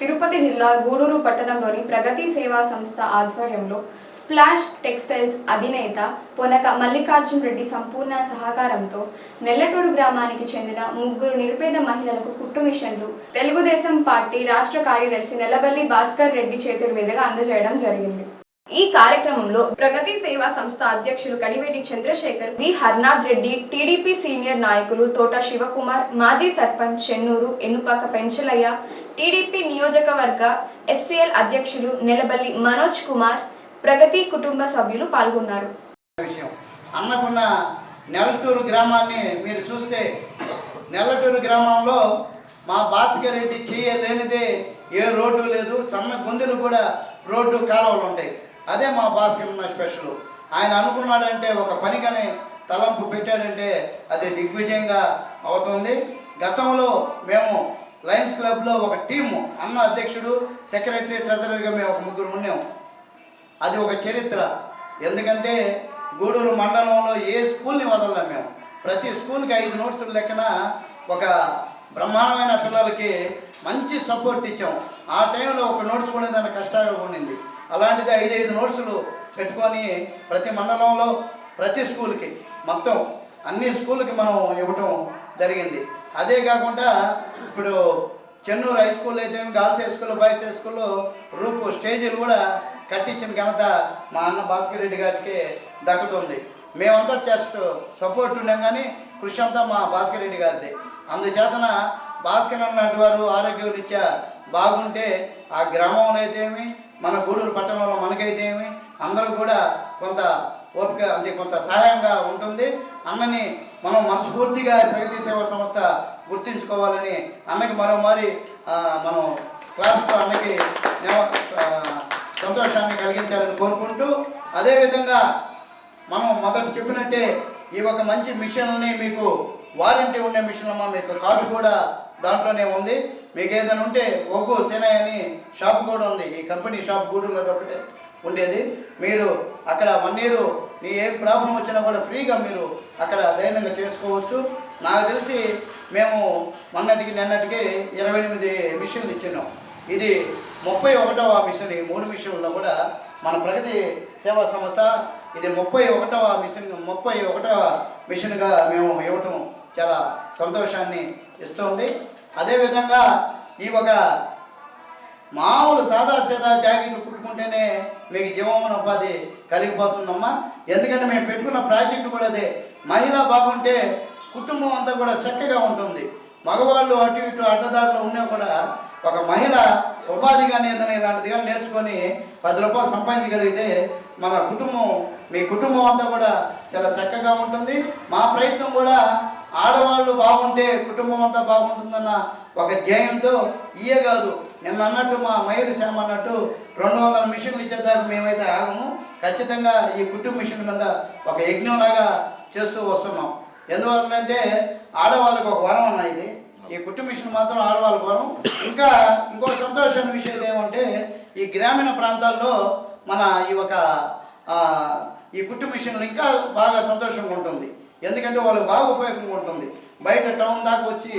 తిరుపతి జిల్లా గూడూరు పట్టణంలోని ప్రగతి సేవా సంస్థ ఆధ్వర్యంలో స్ప్లాష్ టెక్స్టైల్స్ అధినేత పొనక మల్లికార్జున్ రెడ్డి సంపూర్ణ సహకారంతో నెల్లటూరు గ్రామానికి చెందిన ముగ్గురు నిరుపేద మహిళలకు కుట్టు మిషన్లు తెలుగుదేశం పార్టీ రాష్ట్ర కార్యదర్శి నెలబల్లి భాస్కర్ రెడ్డి చేతుల మీదుగా అందజేయడం జరిగింది. ఈ కార్యక్రమంలో ప్రగతి సేవా సంస్థ అధ్యక్షులు Kadiveti Chandrasekhar V. Harnath Reddy TDP senior నాయకులు తోట శివకుమార్ మాజీ సర్పంచ్ చెన్నూరు ఎన్నుపాక పెంచలయ్య టీడీపీ నియోజకవర్గ ఎస్సీఎల్ అధ్యక్షులు నెలబల్లి మనోజ్ కుమార్ ప్రగతి కుటుంబ సభ్యులు పాల్గొన్నారు. విషయం. అన్నకున్న నెల్లటూరు గ్రామాన్ని మీరు చూస్తే నెల్లటూరు గ్రామంలో మా భాస్కర్ రెడ్డి చేయలేనిదే ఏ రోడ్డు లేదు. సన్న గొంతులు కూడా రోడ్డు కాలువలు ఉంటాయి. అదే మా భాస్కర్ ఉన్న స్పెషల్. ఆయన అనుకున్నాడంటే ఒక పనికని తలంపు పెట్టాడంటే అది దిగ్విజయంగా అవుతుంది. గతంలో మేము లయన్స్ క్లబ్లో ఒక టీము అన్న అధ్యక్షుడు సెక్రటరీ ట్రెజరర్గా మేము ఒక ముగ్గురు ఉన్నాము అది ఒక చరిత్ర. ఎందుకంటే గూడూరు మండలంలో ఏ స్కూల్ని వదలలేం మేము. ప్రతి స్కూల్కి ఐదు నోట్సుల లెక్కన ఒక బ్రహ్మాండమైన పిల్లలకి మంచి సపోర్ట్ ఇచ్చాం. ఆ టైంలో ఒక నోట్స్ కొనేదాన్ని కష్టంగా ఉండింది. అలాంటిది ఐదు ఐదు నోట్సులు పెట్టుకొని ప్రతి మండలంలో ప్రతి స్కూల్కి మొత్తం అన్ని స్కూల్కి మనం ఇవ్వటం జరిగింది. అదే కాకుండా ఇప్పుడు చెన్నూరు హై స్కూల్ అయితే గర్ల్స్ హై స్కూల్లో బాయ్స్ హై స్కూల్లో రూపు స్టేజీలు కూడా కట్టించిన ఘనత మా అన్న భాస్కర్ రెడ్డి గారికి దక్కుతుంది. మేమంతా జస్ట్ సపోర్ట్ ఉన్నాం కానీ కృషి అంతా మా భాస్కర్ రెడ్డి గారిది. అందుచేతన భాస్కర్ అన్నటి వారు ఆరోగ్య రీత్యా బాగుంటే ఆ గ్రామంలో ఏమి మన గూడూరు పట్టణంలో మనకైతే ఏమి అందరూ కూడా కొంత ఓపిక అంటే కొంత సహాయంగా ఉంటుంది. అన్నని మనం మనస్ఫూర్తిగా ప్రగతి సేవా సంస్థ గుర్తించుకోవాలని అన్నకి మరోమారి మనం క్లాస్తో అన్నకి సంతోషాన్ని కలిగించాలని కోరుకుంటూ అదేవిధంగా మనం మొదట చెప్పినట్టే ఈ ఒక మంచి మిషన్ని మీకు వారంటీ ఉండే మిషన్ అమ్మా మీకు కార్డు కూడా దాంట్లోనే ఉంది. మీకు ఏదైనా ఉంటే ఒగ్గు సేనాయ్ అని షాప్ కూడా ఉంది. ఈ కంపెనీ షాప్ గూడూరులో ఒకటే ఉండేది. మీరు అక్కడ వన్ ఇయర్ మీ ఏం ప్రాబ్లం వచ్చినా కూడా ఫ్రీగా మీరు అక్కడ ధైర్యంగా చేసుకోవచ్చు. నాకు తెలిసి మేము మొన్నటికి నిన్నటికి ఇరవై ఎనిమిది మిషన్లు ఇచ్చినాం. ఇది ముప్పై ఒకటవ మిషన్ ఈ మూడు మిషన్లో కూడా మన ప్రగతి సేవా సంస్థ ఇది ముప్పై ఒకటవ మిషన్ ముప్పై ఒకటవ మిషన్గా మేము ఇవ్వటం చాలా సంతోషాన్ని ఇస్తుంది. అదేవిధంగా ఈ ఒక మామూలు సాదా సీదా జాకెట్లు కుట్టుకుంటేనే మీకు జీవన ఉపాధి కలిగిపోతుందమ్మా. ఎందుకంటే మేము పెట్టుకున్న ప్రాజెక్టు కూడా అదే. మహిళ బాగుంటే కుటుంబం అంతా కూడా చక్కగా ఉంటుంది. మగవాళ్ళు అటు ఇటు అడ్డదారులు ఉన్నా కూడా ఒక మహిళ ఉపాధి కానీ ఏదైనా ఇలాంటిది కానీ నేర్చుకొని పది రూపాయలు సంపాదించగలిగితే మన కుటుంబం మీ కుటుంబం అంతా కూడా చాలా చక్కగా ఉంటుంది. మా ప్రయత్నం కూడా ఆడవాళ్ళు బాగుంటే కుటుంబం అంతా బాగుంటుందన్న ఒక ధ్యేయంతో ఇయే కాదు. నిన్న అన్నట్టు మా మయూరి శ్యామ అన్నట్టు రెండు వందల మిషన్లు ఇచ్చేదాకా మేమైతే ఆగము. ఖచ్చితంగా ఈ కుటుంబ మిషన్ మీద ఒక యజ్ఞంలాగా చేస్తూ వస్తున్నాం. ఎందువల్లంటే ఆడవాళ్ళకి ఒక వరం అన్న ఇది. ఈ కుటుంబ మిషన్ మాత్రం ఆడవాళ్ళ వరం. ఇంకా ఇంకో సంతోషమైన విషయం ఏమంటే ఈ గ్రామీణ ప్రాంతాల్లో మన ఈ ఒక ఈ కుటుంబ మిషన్లు ఇంకా బాగా సంతోషంగా ఉంటుంది. ఎందుకంటే వాళ్ళకి బాగా ఉపయోగంగా ఉంటుంది. బయట టౌన్ దాకా వచ్చి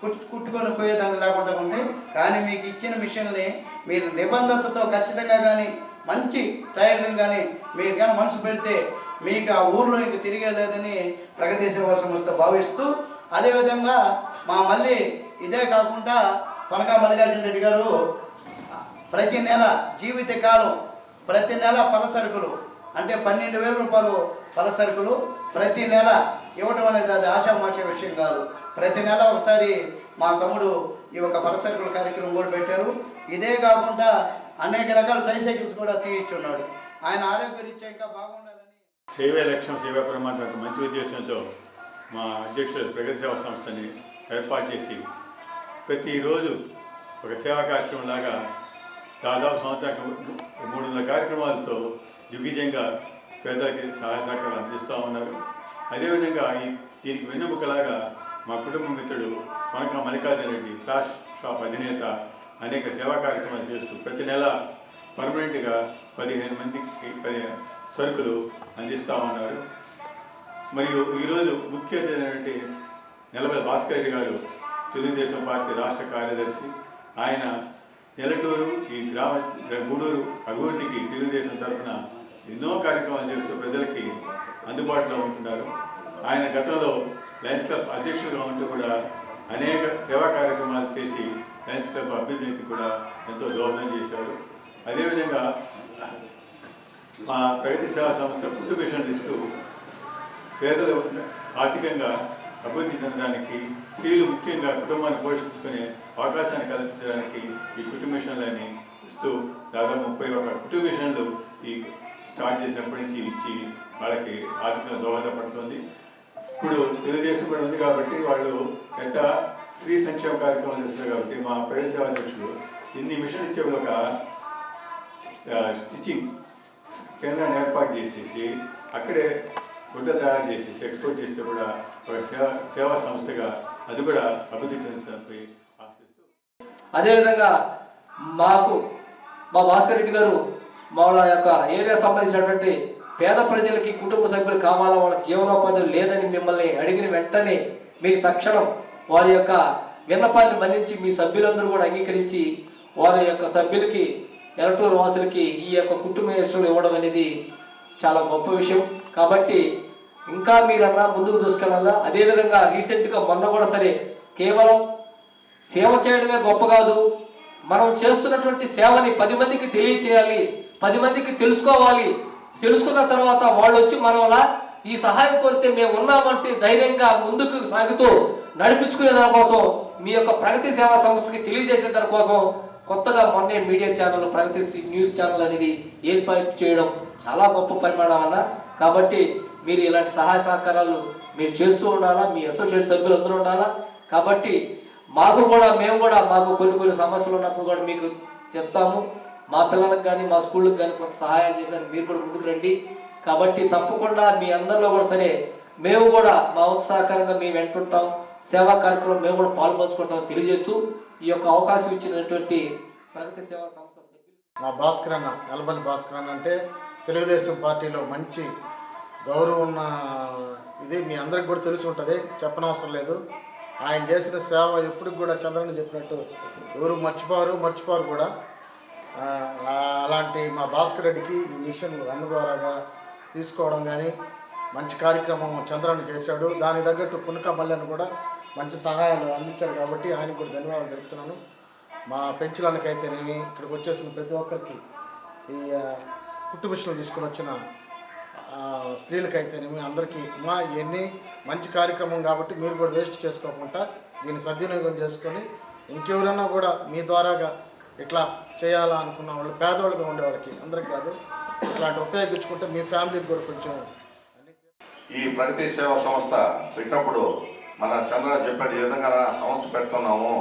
కుట్టు కుట్టుకొని పోయేదానికి లేకుండా ఉంది. కానీ మీకు ఇచ్చిన మిషన్ని మీరు నిబంధతతో ఖచ్చితంగా కానీ మంచి టైలరింగ్ కానీ మీరు కానీ మనసు పెడితే మీకు ఆ ఊర్లో ఇంక తిరిగేలేదని ప్రగతి సేవా సంస్థ భావిస్తూ అదేవిధంగా మా మళ్ళీ ఇదే కాకుండా కొనకా మల్లికార్జున రెడ్డి గారు ప్రతి నెల జీవిత కాలం ప్రతి నెల పలసరుకులు అంటే పన్నెండు వేల రూపాయలు పలసరుకులు ప్రతి నెల ఇవ్వటం అనేది అది ఆశామాష విషయం కాదు. ప్రతి నెల ఒకసారి మా తమ్ముడు ఈ యొక్క పలసరుకుల కార్యక్రమం కూడా పెట్టారు. ఇదే కాకుండా అనేక రకాల ట్రైసైకిల్స్ కూడా తీయించున్నాడు. ఆయన ఆరోగ్యరీత్యా ఇంకా బాగుండాలని సేవే లక్ష్యం సేవా ప్రమాణం మంచి ఉద్దేశంతో మా అధ్యక్షుడు ప్రగతి సేవా సంస్థని ఏర్పాటు చేసి ప్రతిరోజు ఒక సేవా కార్యక్రమం లాగా దాదాపు సంవత్సరానికి మూడు వందల కార్యక్రమాలతో దిగ్విజయంగా పేదలకి సహాయ సహకారాలు అందిస్తూ ఉన్నారు. అదేవిధంగా ఈ దీనికి వెన్నుముకలాగా మా కుటుంబ మిత్రుడు వనక మల్లికార్జున రెడ్డి ఫ్లాష్ షాప్ అధినేత అనేక సేవా కార్యక్రమాలు చేస్తూ ప్రతి నెల పర్మనెంట్గా పదిహేను మందికి పది సరుకులు అందిస్తూ ఉన్నారు. మరియు ఈరోజు ముఖ్య అతిథి అయినటువంటి భాస్కర్ రెడ్డి గారు తెలుగుదేశం పార్టీ రాష్ట్ర కార్యదర్శి. ఆయన నెలటూరు ఈ గ్రామ గూడూరు అభివృద్ధికి తెలుగుదేశం తరఫున ఎన్నో కార్యక్రమాలు చేస్తూ ప్రజలకి అందుబాటులో ఉంటున్నారు. ఆయన గతంలో లయన్స్ క్లబ్ అధ్యక్షుడిగా ఉంటూ కూడా అనేక సేవా కార్యక్రమాలు చేసి లయన్స్ క్లబ్ అభివృద్ధికి కూడా ఎంతో దోహదం చేశారు. అదేవిధంగా మా ప్రగతి సేవా సంస్థ కుటుంబేషన్ ఇస్తూ పేదలు ఆర్థికంగా అభివృద్ధి చెందడానికి స్త్రీలు ముఖ్యంగా కుటుంబాన్ని పోషించుకునే అవకాశాన్ని కల్పించడానికి ఈ కుటుంబేషన్లని ఇస్తూ దాదాపు ముప్పై ఒక కుటుంబేషన్లు ఈ స్టార్ట్ చేసినప్పటి నుంచి ఇచ్చి వాళ్ళకి ఆర్థికంగా దోహదపడుతుంది. ఇప్పుడు తెలుగుదేశం కూడా ఉంది కాబట్టి వాళ్ళు ఎంత స్త్రీ సంక్షేమ కార్యక్రమాలు చేస్తున్నారు కాబట్టి మా ప్రజల సేవా అధ్యక్షులు ఇన్ని మిషన్ ఇచ్చే ఒక స్టిచ్చింగ్ కేంద్రాన్ని ఏర్పాటు చేసేసి అక్కడే గుడ్డ తయారు చేసి ఎక్స్పోర్ట్ చేస్తే కూడా ఒక సేవా సేవా సంస్థగా అది కూడా అభివృద్ధి చెందుతుంది ఆశిస్తూ అదేవిధంగా మాకు మా భాస్కర్ రెడ్డి గారు మా వాళ్ళ యొక్క ఏరియా సంబంధించినటువంటి పేద ప్రజలకి కుటుంబ సభ్యులు కావాలా వాళ్ళకి జీవనోపాధి లేదని మిమ్మల్ని అడిగిన వెంటనే మీరు తక్షణం వారి యొక్క విన్నపాన్ని మన్నించి మీ సభ్యులందరూ కూడా అంగీకరించి వారి యొక్క సభ్యులకి ఎలటూరు వాసులకి ఈ యొక్క కుటుంబ ఇవ్వడం అనేది చాలా గొప్ప విషయం. కాబట్టి ఇంకా మీరన్నా ముందుకు చూసుకెళ్ళాలా అదేవిధంగా రీసెంట్గా మొన్న కూడా సరే కేవలం సేవ చేయడమే గొప్ప కాదు మనం చేస్తున్నటువంటి సేవని పది మందికి తెలియచేయాలి పది మందికి తెలుసుకోవాలి తెలుసుకున్న తర్వాత వాళ్ళు వచ్చి మనలా ఈ సహాయం కోరితే మేము ఉన్నామంటే ధైర్యంగా ముందుకు సాగుతూ నడిపించుకునే దానికోసం మీ యొక్క ప్రగతి సేవా సంస్థకి తెలియజేసే దానికోసం కొత్తగా మొన్నే media channel Pragati news channel అనేది ఏర్పాటు చేయడం చాలా గొప్ప పరిమాణం అన్న. కాబట్టి మీరు ఇలాంటి సహాయ సహకారాలు మీరు చేస్తూ ఉండాలా? మీ అసోసియేట్ సభ్యులు అందరూ ఉండాలా? కాబట్టి మాకు కూడా మేము కూడా మాకు కొన్ని కొన్ని సమస్యలు ఉన్నప్పుడు కూడా మీకు చెప్తాము. మా పిల్లలకు కానీ మా స్కూళ్ళకి కానీ కొంత సహాయం చేశారు మీరు కూడా ముందుకు రండి. కాబట్టి తప్పకుండా మీ అందరిలో కూడా సరే మేము కూడా మా ఉత్సాహకరంగా మేము వెంటుంటాం సేవా కార్యక్రమం మేము కూడా పాల్పంచుకుంటాం తెలియజేస్తూ ఈ యొక్క అవకాశం ఇచ్చినటువంటి ప్రగతి సేవా సంస్థ మా భాస్కర్ అన్న నల్బని భాస్కర్ అన్న అంటే తెలుగుదేశం పార్టీలో మంచి గౌరవం ఉన్న ఇది మీ అందరికి కూడా తెలిసి ఉంటుంది. చెప్పనవసరం లేదు. ఆయన చేసిన సేవ ఎప్పటికి కూడా చంద్రని చెప్పినట్టు ఎవరు మర్చిపోరు మర్చిపోరు కూడా. అలాంటి మా భాస్కర్ రెడ్డికి ఈ మిషన్ అన్న ద్వారాగా తీసుకోవడం కానీ మంచి కార్యక్రమం చంద్రన్న చేశాడు. దానికి తగ్గట్టు పునక మల్లెను కూడా మంచి సహాయాలు అందించాడు కాబట్టి ఆయనకు కూడా ధన్యవాదాలు తెలుపుతున్నాను. మా పెంచులకైతేనేమి ఇక్కడికి వచ్చేసిన ప్రతి ఒక్కరికి ఈ ఆ, కుట్టు మిషన్లు తీసుకుని వచ్చిన స్త్రీలకైతేనేమి అందరికీ మా ఇవన్నీ మంచి కార్యక్రమం కాబట్టి మీరు కూడా వేస్ట్ చేసుకోకుండా దీన్ని సద్వినియోగం చేసుకొని ఇంకెవరైనా కూడా మీ ద్వారాగా ఇట్లా చేయాలా అనుకున్న వాళ్ళు పేదవాళ్ళుగా ఉండేవాళ్ళకి అందరికి కాదు ఇట్లాంటి ఉపయోగించుకుంటే మీ ఫ్యామిలీకి కూడా కొంచెం ఈ ప్రగతి సేవా సంస్థ పెట్టినప్పుడు మన చంద్ర చెప్పాడు ఈ విధంగా సంస్థ పెడుతున్నాము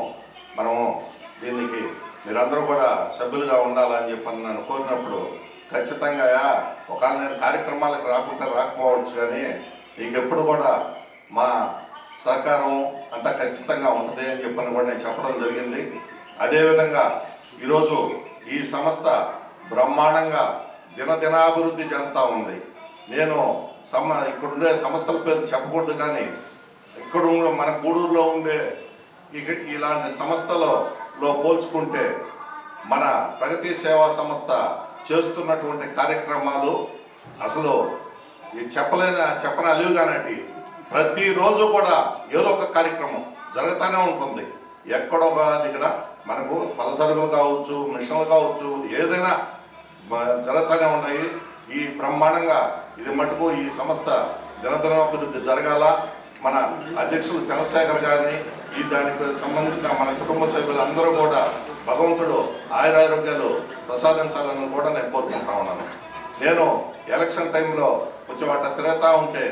మనము దీనికి మీరందరూ కూడా సభ్యులుగా ఉండాలని చెప్పని నన్ను కోరినప్పుడు ఖచ్చితంగా ఒకవేళ నేను కార్యక్రమాలకు రాకుండా రాకపోవచ్చు కానీ ఇంకెప్పుడు ఎప్పుడు కూడా మా సహకారం అంతా ఖచ్చితంగా ఉంటుంది అని చెప్పని కూడా నేను చెప్పడం జరిగింది. అదేవిధంగా ఈరోజు ఈ సంస్థ బ్రహ్మాండంగా దినదినాభివృద్ధి చెందుతూ ఉంది. నేను సమ ఇక్కడుండే సంస్థల పేరు చెప్పకూడదు కానీ ఇక్కడ మన గూడూరులో ఉండే ఇక ఇలాంటి సంస్థలో పోల్చుకుంటే మన ప్రగతి సేవా సంస్థ చేస్తున్నటువంటి కార్యక్రమాలు అసలు ఇది చెప్పలేన చెప్పనలివిగానటి ప్రతిరోజు కూడా ఏదో ఒక కార్యక్రమం జరుగుతూనే ఉంటుంది. ఎక్కడో ఒక మనకు పలసరుకులు కావచ్చు మిషన్లు కావచ్చు ఏదైనా జరుగుతూనే ఉన్నాయి. ఈ బ్రహ్మాండంగా ఇది మటుకు ఈ సంస్థ దినదినాభివృద్ధి జరగాల. మన అధ్యక్షులు చంద్రశేఖర్ గారిని ఈ దానికి సంబంధించిన మన కుటుంబ సభ్యులందరూ కూడా భగవంతుడు ఆయురారోగ్యాలు ప్రసాదించాలని కూడా నేను కోరుకుంటా ఉన్నాను. నేను ఎలక్షన్ టైంలో కొంచెం అట్ట తిరుగుతూ ఉంటే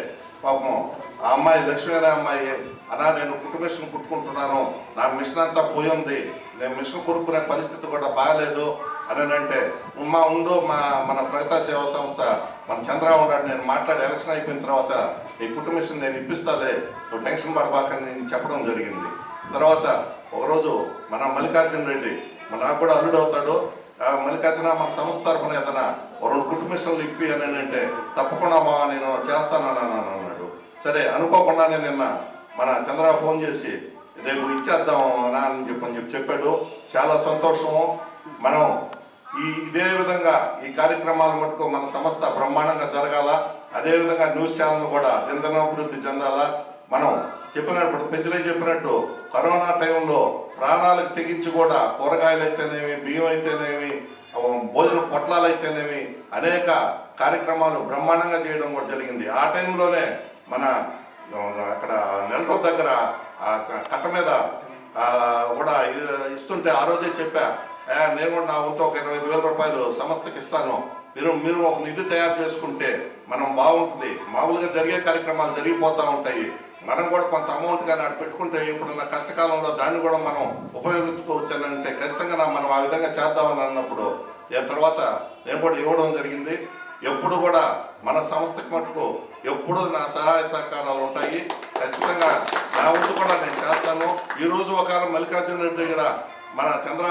పాపం ఆ అమ్మాయి లక్ష్మీ అనే అమ్మాయి అలా నేను కుటుంబేషన్ కుట్టుకుంటున్నాను నా మిషన్ అంతా పోయింది నేను మిషన్ కొనుక్కునే పరిస్థితి కూడా బాగాలేదు అని అంటే మా ఉండు మా మన ప్రగతా సేవా సంస్థ మన చంద్ర ఉన్నాడు నేను మాట్లాడి ఎలక్షన్ అయిపోయిన తర్వాత ఈ కుట్టు మిషన్ నేను ఇప్పిస్తాలే నువ్వు టెన్షన్ పడబాకని నేను చెప్పడం జరిగింది. తర్వాత ఒకరోజు మన మల్లికార్జున రెడ్డి మన నాకు కూడా అల్లుడు అవుతాడు మళ్ళీ మల్లికార్జున మన సంస్థ తరపున ఏదైనా రెండు కుటుంబ ఇప్పి అని అంటే తప్పకుండా మా నేను చేస్తానన్నాను అన్నాడు. సరే అనుకోకుండానే నిన్న మన చంద్ర ఫోన్ చేసి రేపు ఇచ్చేద్దాం నా అని చెప్పని చెప్పి చెప్పాడు. చాలా సంతోషము. మనం ఈ ఇదే విధంగా ఈ కార్యక్రమాల మటుకు మన సంస్థ బ్రహ్మాండంగా జరగాల. అదేవిధంగా న్యూస్ ఛానల్ కూడా దినదినాభివృద్ధి చెందాలా. మనం చెప్పినప్పుడు పెంచలే చెప్పినట్టు కరోనా టైంలో ప్రాణాలకు తెగించి కూడా కూరగాయలు అయితేనేమి బియ్యం అయితేనేమి భోజన పొట్లాలు అయితేనేమి అనేక కార్యక్రమాలు బ్రహ్మాండంగా చేయడం కూడా జరిగింది. ఆ టైంలోనే మన అక్కడ నెలకొ దగ్గర కట్ట మీద కూడా ఇస్తుంటే ఆ రోజే చెప్పా నేను కూడా నా వంతు ఒక ఇరవై ఐదు వేల రూపాయలు సంస్థకి ఇస్తాను. మీరు మీరు ఒక నిధి తయారు చేసుకుంటే మనం బాగుంటుంది. మామూలుగా జరిగే కార్యక్రమాలు జరిగిపోతూ ఉంటాయి. మనం కూడా కొంత అమౌంట్ కానీ అటు పెట్టుకుంటే ఇప్పుడున్న కష్టకాలంలో దాన్ని కూడా మనం ఉపయోగించుకోవచ్చు అని అంటే ఖచ్చితంగా మనం ఆ విధంగా చేద్దామని అన్నప్పుడు దాని తర్వాత నేను కూడా ఇవ్వడం జరిగింది. ఎప్పుడు కూడా మన సంస్థకి మటుకు ఎప్పుడు నా సహాయ సహకారాలు ఉంటాయి. ఖచ్చితంగా నా వంతు కూడా నేను చేస్తాను. ఈరోజు ఒకవేళ ఒక మల్లికార్జున రెడ్డి దగ్గర మన చంద్ర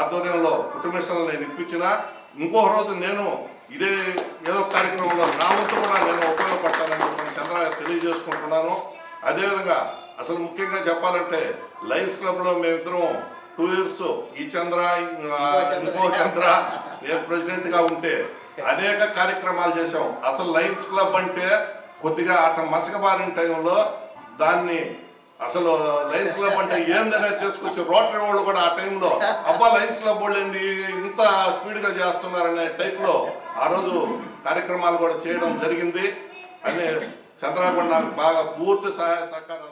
ఆధ్వర్యంలో కుటుంబేశ్వరం నేను ఇప్పించిన ఇంకో రోజు నేను ఇదే ఏదో కార్యక్రమంలో నా వంతు కూడా నేను ఉపయోగపడతానని చెప్పి చంద్ర తెలియజేసుకుంటున్నాను. అదేవిధంగా అసలు ముఖ్యంగా చెప్పాలంటే లయన్స్ క్లబ్లో మేమిద్దరం టూ ఇయర్స్ ఈ చంద్ర ఇంకో చంద్ర నేను ప్రెసిడెంట్గా ఉంటే అనేక కార్యక్రమాలు చేసాం అసలు లయన్స్ క్లబ్ అంటే కొద్దిగా అట మసకబారిన టైంలో దాన్ని అసలు లయన్స్ క్లబ్ అంటే ఏందనేది తీసుకొచ్చి రోటరీ వాళ్ళు కూడా ఆ టైంలో అబ్బా లయన్స్ క్లబ్ వాళ్ళు ఏంది ఇంత స్పీడ్గా చేస్తున్నారు చేస్తున్నారనే టైప్లో ఆ రోజు కార్యక్రమాలు కూడా చేయడం జరిగింది. అనే చంద్రబాబు నాకు బాగా పూర్తి సహాయ సహకారాలు